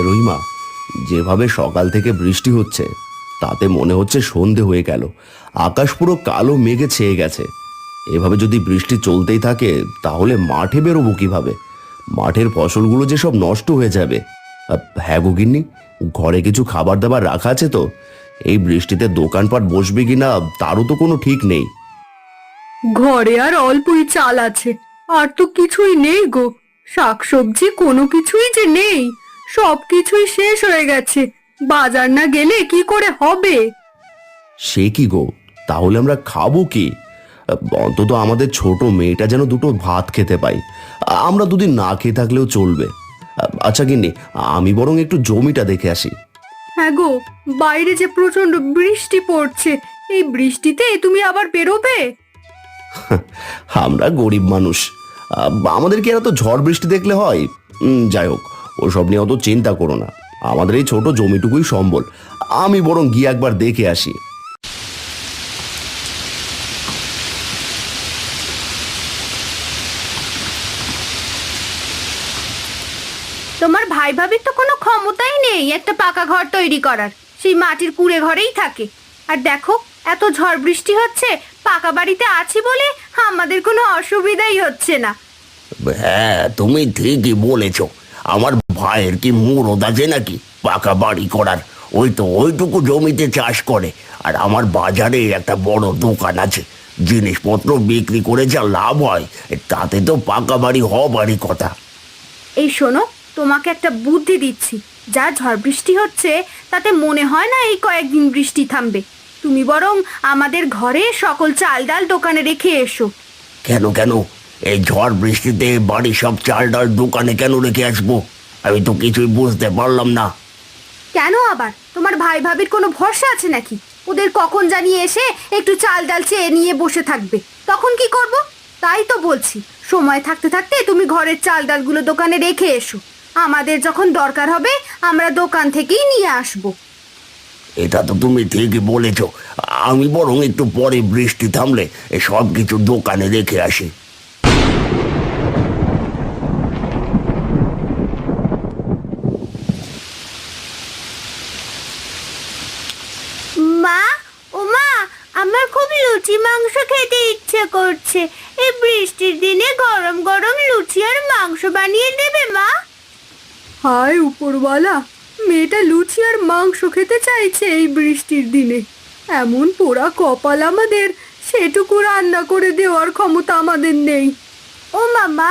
বুঝলে রহিমা, যেভাবে সকাল থেকে বৃষ্টি হচ্ছে, তাতে মনে হচ্ছে সন্ধে হয়ে গেল। আকাশ পুরো কালো মেঘে ছেয়ে গেছে। এভাবে যদি বৃষ্টি চলতেই থাকে, তাহলে মাঠে বেরোবো কীভাবে? মাঠের ফসলগুলো যে সব নষ্ট হয়ে যাবে। হ্যাঁ গো ঘরে কিছু খাবার দাবার রাখা আছে তো? এই বৃষ্টিতে দোকানপাট বসবে কিনা, তারও তো কোনো ঠিক নেই। ঘরে আর অল্পই চাল আছে, আর তো কিছুই নেই গো। শাকসবজি কোনো কিছুই যে নেই। সব কিছুই শেষ হয়ে গেছে। বাজার না গেলে কি করে হবে? সে কি গো? তাহলে আমরা খাব কি? অন্তত আমাদের ছোট মেয়েটা যেন দুটো ভাত খেতে পাই আমরা দুদিন না খেয়ে থাকলেও চলবে। আচ্ছা গিন্নি আমি বরং একটু জমিটা দেখে আসি। হ্যাঁ গো বাইরে যে প্রচণ্ড বৃষ্টি পড়ছে এই বৃষ্টিতে তুমি আবার বেরোবে? আমরা গরিব মানুষ। আমাদের কি এত ঝড় বৃষ্টি দেখলে হয়? যাই হোক। ওসব নিয়ে অত চিন্তা করো না। আমাদের এই ছোট জমিটুকুই সম্বল। আমি বরং গিয়ে একবার দেখে আসি। তোমার ভাই ভাবির তো কোনো ক্ষমতাই নেই একটা পাকা ঘর তৈরি করার। সেই মাটির কুড়ে ঘরেই থাকে। আর দেখো এত ঝড় বৃষ্টি হচ্ছে পাকা বাড়িতে আছি বলে আমাদের কোনো অসুবিধাই হচ্ছে না। হ্যাঁ তুমি ঠিকই বলেছ। আমার ভাইয়ের কি মুরদ আছে নাকি? পাকা বাড়ি করার। ওই তো ওইটুকু জমিতে চাষ করে। আর আমার বাজারে একটা বড় দোকান আছে। জিনিসপত্র বিক্রি করে যা লাভ হয় তাতে তো পাকা বাড়ি হবারই কথা। এই শোনো তোমাকে একটা বুদ্ধি দিচ্ছি। যা ঝড় বৃষ্টি হচ্ছে তাতে মনে হয় না এই কয়েকদিন বৃষ্টি থামবে। তুমি বরং আমাদের ঘরে সকল চাল ডাল দোকানে রেখে এসো। কেন কেন? এই ঝড় বৃষ্টিতে বাড়ির সব চাল ডাল দোকানে কেন রেখে আসব? আমি তো কিছুই বুঝতে পারলাম না। কেন আবার? তোমার ভাই ভাবির কোনো ভরসা আছে নাকি? ওদের কখন জানিয়ে এসে একটু চাল ডাল চেয়ে নিয়ে বসে থাকবে। তখন কি করব? তাই তো বলছি সময় থাকতে থাকতে তুমি ঘরের চাল ডালগুলো দোকানে রেখে এসো। আমাদের যখন দরকার হবে আমরা দোকান থেকেই নিয়ে আসব। এটা তো তুমি ঠিকই বলেছ। আমি বরং একটু পরে বৃষ্টি থামলে সব কিছু দোকানে রেখে আসি মা ও মা আমার খুব লুচি মাংস খেতে ইচ্ছে করছে। এই বৃষ্টির দিনে গরম গরম লুচি আর মাংস বানিয়ে দেবে মা। হায় উপরওয়ালা মেয়েটা লুচি আর মাংস খেতে চাইছে এই বৃষ্টির দিনে। এমন পোড়া কপাল আমাদের সেটুকু রান্না করে দেওয়ার ক্ষমতা আমাদের নেই। ও মামা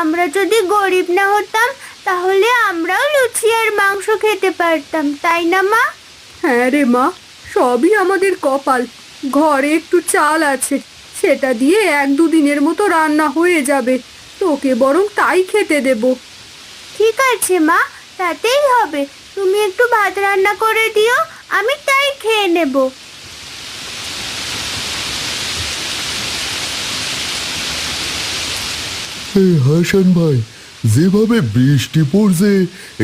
আমরা যদি গরিব না হতাম তাহলে আমরাও লুচি আর মাংস খেতে পারতাম তাই না মা? হ্যাঁ রে মা সবই আমাদের কপাল। ঘরে একটু চাল আছে সেটা দিয়ে এক দুদিনের মতো রান্না হয়ে যাবে। তোকে বরং তাই খেতে দেব। ঠিক আছে মা তাতেই হবে। তুমি একটু ভাত রান্না করে দিও আমি তাই খেয়ে নেব। এই হাসান ভাই যেভাবে বৃষ্টি পড়ছে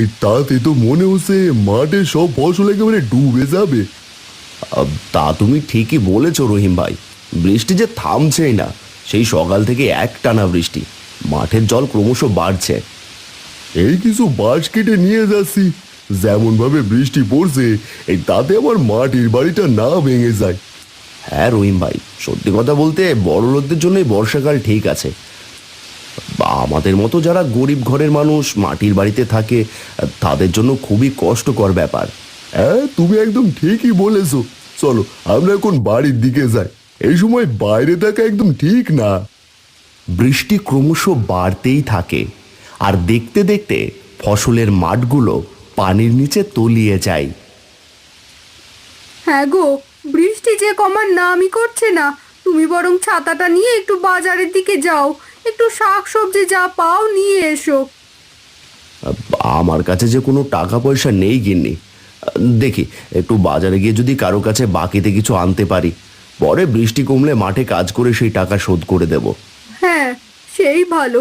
এই তাতে তো মনে হচ্ছে মাঠে সব ফসল একেবারে ডুবে যাবে। তা তুমি ঠিকই বলেছ রহিম ভাই। বৃষ্টি যে থামছেই না সেই সকাল থেকে একটানা বৃষ্টি। মাঠের জল ক্রমশ বাড়ছে। এই কিছু বাঁশ কেটে নিয়ে যাচ্ছি। যেমন ভাবে বৃষ্টি পড়ছে এই তাতে আমার মাটির বাড়িটা না ভেঙে যায়। হ্যাঁ রহিম ভাই সত্যি কথা বলতে বড় লোকদের জন্যই বর্ষাকাল ঠিক আছে। বা আমাদের মতো যারা গরিব ঘরের মানুষ মাটির বাড়িতে থাকে তাদের জন্য খুবই কষ্টকর ব্যাপার। হ্যাঁ তুমি একদম ঠিকই বলেছ। চলো আমরা এখন বাড়ির দিকে যাই। এই সময় বাইরে থাকা একদম ঠিক না। বৃষ্টি ক্রমশ বাড়তেই থাকে আর দেখতে দেখতে ফসলের মাঠগুলো পানির নিচে তলিয়ে যায়। হ্যাঁ গো বৃষ্টি যে কমার নামই করছে না। তুমি বরং ছাতাটা নিয়ে একটু বাজারের দিকে যাও। একটু শাক সবজি যা পাও নিয়ে এসো। আমার কাছে যে কোনো টাকা পয়সা নেই গিন্নি। দেখি একটু বাজারে গিয়ে যদি কারও কাছে বাকিতে কিছু আনতে পারি। পরে বৃষ্টি কমলে মাঠে কাজ করে সেই টাকা শোধ করে দেব। হ্যাঁ সেই ভালো।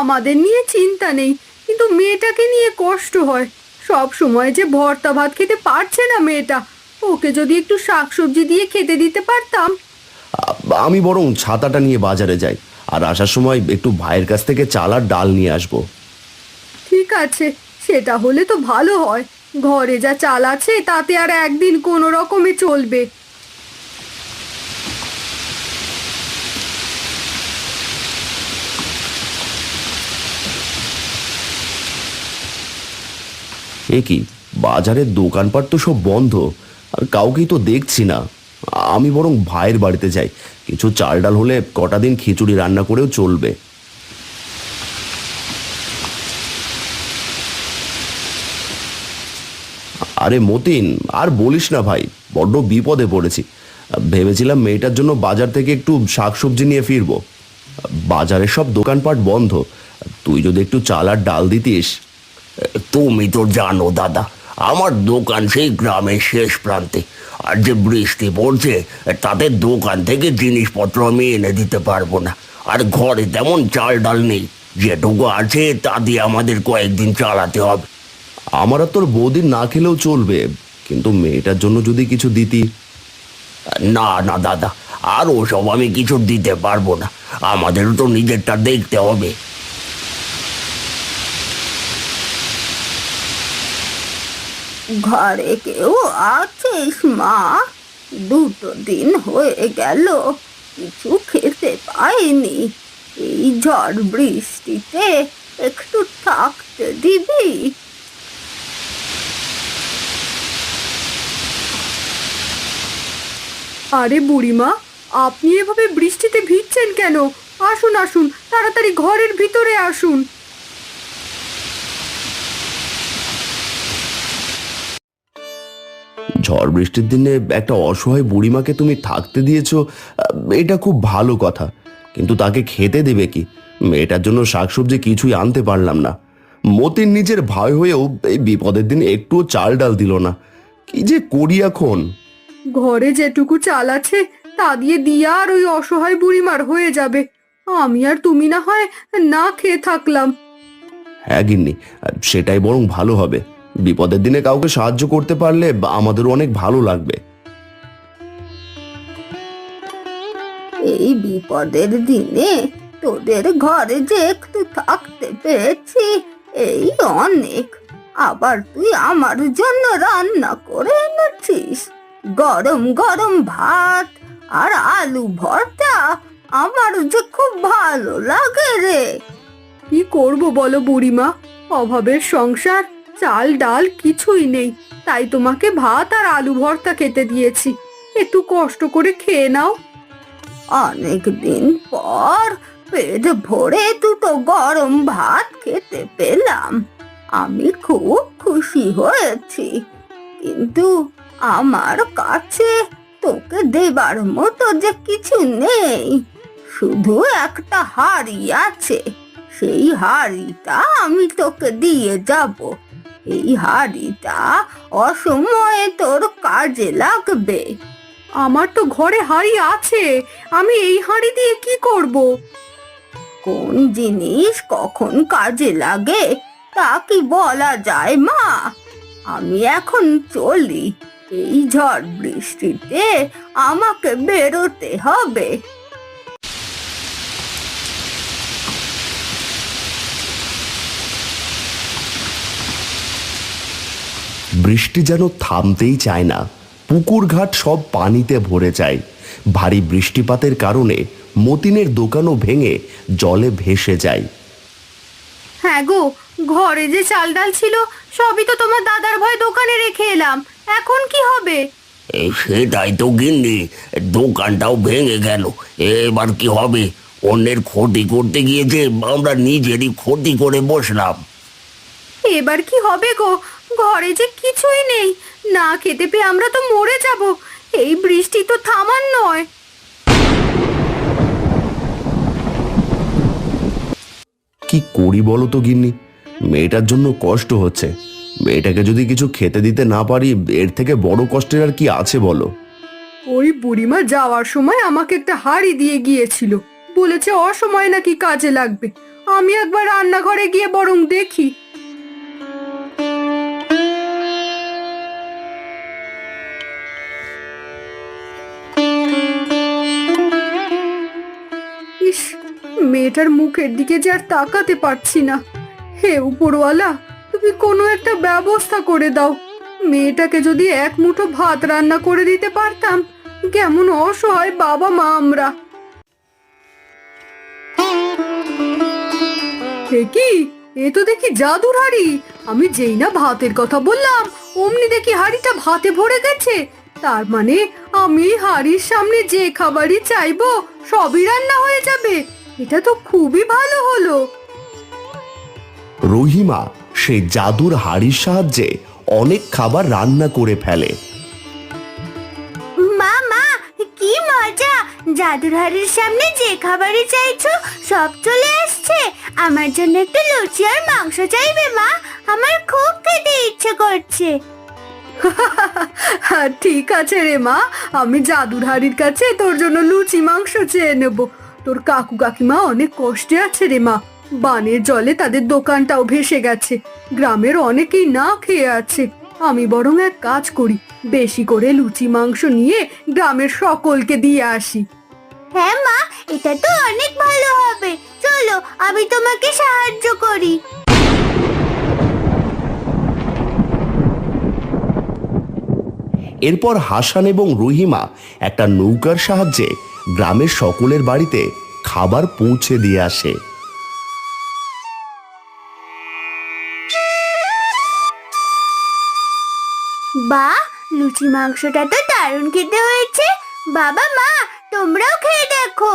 আমাদের নিয়ে চিন্তা নেই কিন্তু মেয়েটাকে নিয়ে কষ্ট হয়। সব সময় যে ভর্তা ভাত খেতে পারছে না মেয়েটা। ওকে যদি একটু শাকসবজি দিয়ে খেতে দিতে পারতাম। আমি বরং ছাতাটা নিয়ে বাজারে যাই আর আসার সময় একটু ভাইয়ের কাছ থেকে চাল আর ডাল নিয়ে আসব। ঠিক আছে সেটা হলে তো ভালো হয়। ঘরে যা চাল আছে, তাতে আর একদিন কোনো রকমে চলবে। কি, বাজারের দোকানপাট তো সব বন্ধ, আর কাউকেই তো দেখছি না। আমি বরং ভাইয়ের বাড়িতে যাই, কিছু চাল ডাল হলে কটা দিন খিচুড়ি রান্না করেও চলবে। আরে মতিন, আর বলিস না ভাই, বড্ড বিপদে পড়েছি। ভেবেছিলাম মেয়েটার জন্য বাজার থেকে একটু শাকসবজি নিয়ে ফিরবো। বাজারের সব দোকানপাট বন্ধ, তুই যদি একটু চাল আর ডাল দিতিস। তুমি তো জানো, দাদা, আমার দোকান সেই গ্রামের শেষ প্রান্তে। আর যে বৃষ্টি পড়ছে, তাতে দোকান থেকে জিনিসপত্র আমি এনে দিতে পারব না। আর ঘরে তেমন চাল ডাল নেই, যেটুকু আছে তা দিয়ে আমাদের কয়েকদিন চালাতে হবে। আমার আর তোর বৌদির না খেলেও চলবে, কিন্তু মেয়েটার জন্য যদি কিছু দিতি? না না, দাদা, আর ওসব আমি কিছু দিতে পারব না। আমাদেরও তো নিজেরটা দেখতে হবে। ঘরে কেউ আছিস, মা? দুটো দিন হয়ে গেল, কিছু খেতে পাইনি। এই ঝড় বৃষ্টিতে একটু থাকতে দিবি? আরে বুড়িমা, আপনি এভাবে বৃষ্টিতে ভিজছেন কেন? আসুন আসুন, তাড়াতাড়ি ঘরের ভিতরে আসুন। ঝড় বৃষ্টির দিনে একটা অসহায় বুড়িমাকে তুমি থাকতে দিয়েছ, এটা খুব ভালো কথা। কিন্তু তাকে খেতে দেবে কি? মেয়েটার জন্য শাকসবজি কিছুই আনতে পারলাম না। মতির নিজের ভয় হয়েও এই বিপদের দিনে একটুও চাল ডাল দিল না। কি যে করি এখন? ঘরে যেটুকু চাল আছে তা দিয়ে দিয়া আর ওই অসহায় বুড়িমার হয়ে যাবে। আমি আর তুমি না হয় না খেয়ে থাকলাম। হ্যাঁ গিন্নি সেটাই বরং ভালো হবে। বিপদের দিনে কাউকে সাহায্য করতে পারলে বা আমাদেরও অনেক ভালো লাগবে। এই বিপদের দিনে তোদের ঘরে যে একটু থাকতে পেরেছি এই অনেক। আবার তুই আমার জন্য রান্না করে এনেছিস। গরম গরম ভাত আর আলু ভর্তা। আমার যে খুব ভালো লাগে রে। কি করব বলো বুড়িমা? অভাবের সংসার চাল ডাল কিছুই নেই। তাই তোমাকে ভাত আর আলু ভর্তা খেতে দিয়েছি। একটু কষ্ট করে খেয়ে নাও। অনেক দিন পর পেট ভরে দুটো গরম ভাত খেতে পেলাম। আমি খুব খুশি হয়েছি। কিন্তু আমার কাছে তোকে দেবার মতো যে কিছু নেই। শুধু একটা হাড়ি আছে। সেই হাড়িটা আমি তোকে দিয়ে যাব। এই হাড়িটা অসময়ে তোর কাজে লাগবে। আমার তো ঘরে হাঁড়ি আছে। আমি এই হাঁড়ি দিয়ে কি করব? কোন জিনিস কখন কাজে লাগে তা কি বলা যায় মা? আমি এখন চলি। এই ঝড় বৃষ্টিতে আমাকে বেরোতে হবে। বৃষ্টি যেন থামতেই চায় না পুকুর ঘাট সব পানিতে ভরে যায়। ভারী বৃষ্টিপাতের কারণে মতিনের দোকানও ভেঙে জলে ভেসে যায়। হ্যাঁ গো ঘরে যে চাল ডাল ছিল সবই তো তোমার দাদার ভয় দোকানে রেখে এলাম। এখন কি হবে? এই সেটাই তো গিন্নি দোকানটাও ভেঙে গেল। এবার কি হবে? অন্যের ক্ষতি করতে গিয়ে যে আমরা নিজেরই ক্ষতি করে বসলাম। এবার কি হবে গো? ঘরে যে কিছুই নেই। না খেতে পেয়ে আমরা তো মরে যাব। এই বৃষ্টি তো থামার নয়। কি করি বলো তো গিন্নি? মেয়েটার জন্য কষ্ট হচ্ছে। মেয়েটাকে যদি কিছু খেতে দিতে না পারি, এর থেকে বড় কষ্টের আর কি আছে বলো? ওই বুড়িমা যাওয়ার সময় আমাকে একটা হাড়ি দিয়ে গিয়েছিল। বলেছে অসময় নাকি কাজে লাগবে। আমি একবার রান্নাঘরে গিয়ে বরং দেখি। ইস, মেয়েটার মুখের দিকে যে আর তাকাতে পারছি না। হে উপরওয়ালা তুমি কোনো একটা ব্যবস্থা করে দাও। মেয়েটাকে যদি এক মুঠো ভাত রান্না করে দিতে পারতাম, কেমন অসহায় বাবা মা আমরা। এ কি? এ তো দেখি জাদুর হাড়ি। আমি যেই না ভাতের কথা বললাম, অমনি দেখি হাড়িটা ভাতে ভরে গেছে। তার মানে আমি হাড়ির সামনে যে খাবারই চাইব, সবই রান্না হয়ে যাবে। এটা তো খুবই ভালো হলো। রহিমা সেই জাদুর হাড়ির সাহায্যে অনেক খাবার রান্না করে ফেলে। মা মা কি মজা! জাদুর হাড়ির সামনে যে খাবারই চাইছো সব চলে আসছে। আমার জন্য একটু লুচি আর মাংস চাইবে মা। আমার খুব খেতে ইচ্ছে করছে। ঠিক আছে রে মা। আমি জাদুর হাড়ির কাছে তোর জন্য লুচি মাংস চেয়ে নেব। তোর কাকু কাকিমা অনেক কষ্টে আছে রে মা। বানের জলে তাদের দোকানটাও ভেসে গেছে। গ্রামের অনেকেই না খেয়ে আছে। আমি বরং এক কাজ করি বেশি করে লুচি মাংস নিয়ে গ্রামের সকলকে দিয়ে আসি। হ্যাঁ মা এটা তো অনেক ভালো হবে। চলো আমি তোমাকে সাহায্য করি। এরপর হাসান এবং রহিমা একটা নৌকার সাহায্যে গ্রামের সকলের বাড়িতে খাবার পৌঁছে দিয়ে আসে। লুচি মাংসটা তো দারুণ খেতে হয়েছে। বাবা মা তোমরাও খেয়ে দেখো।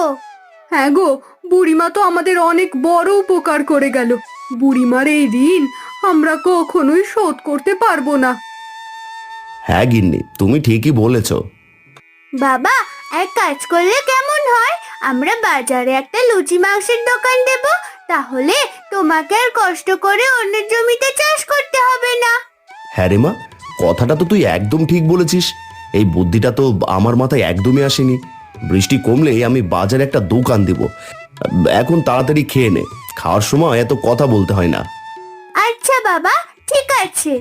হ্যাঁ গো বুড়িমা তো আমাদের অনেক বড় উপকার করে গেল। বুড়িমার এই ঋণ আমরা কখনোই শোধ করতে পারব না। হ্যাঁ গিন্নি তুমি ঠিকই বলেছ। বাবা এক কাজ করলে কেমন হয়? আমরা বাজারে একটা লুচি মাংসের দোকান দেব তাহলে তোমাকে আর কষ্ট করে অন্যের জমিতে চাষ করতে হবে না। হ্যাঁ রে মা কথাটা তো তুই একদম ঠিক বলেছিস। এই বুদ্ধিটা তো আমার মাথায় একদমই আসেনি। বৃষ্টি কমলেই আমি বাজারে একটা দোকান দিব। এখন তাড়াতাড়ি খেয়ে নে। খাওয়ার সময় এত কথা বলতে হয় না। আচ্ছা বাবা, ঠিক আছে।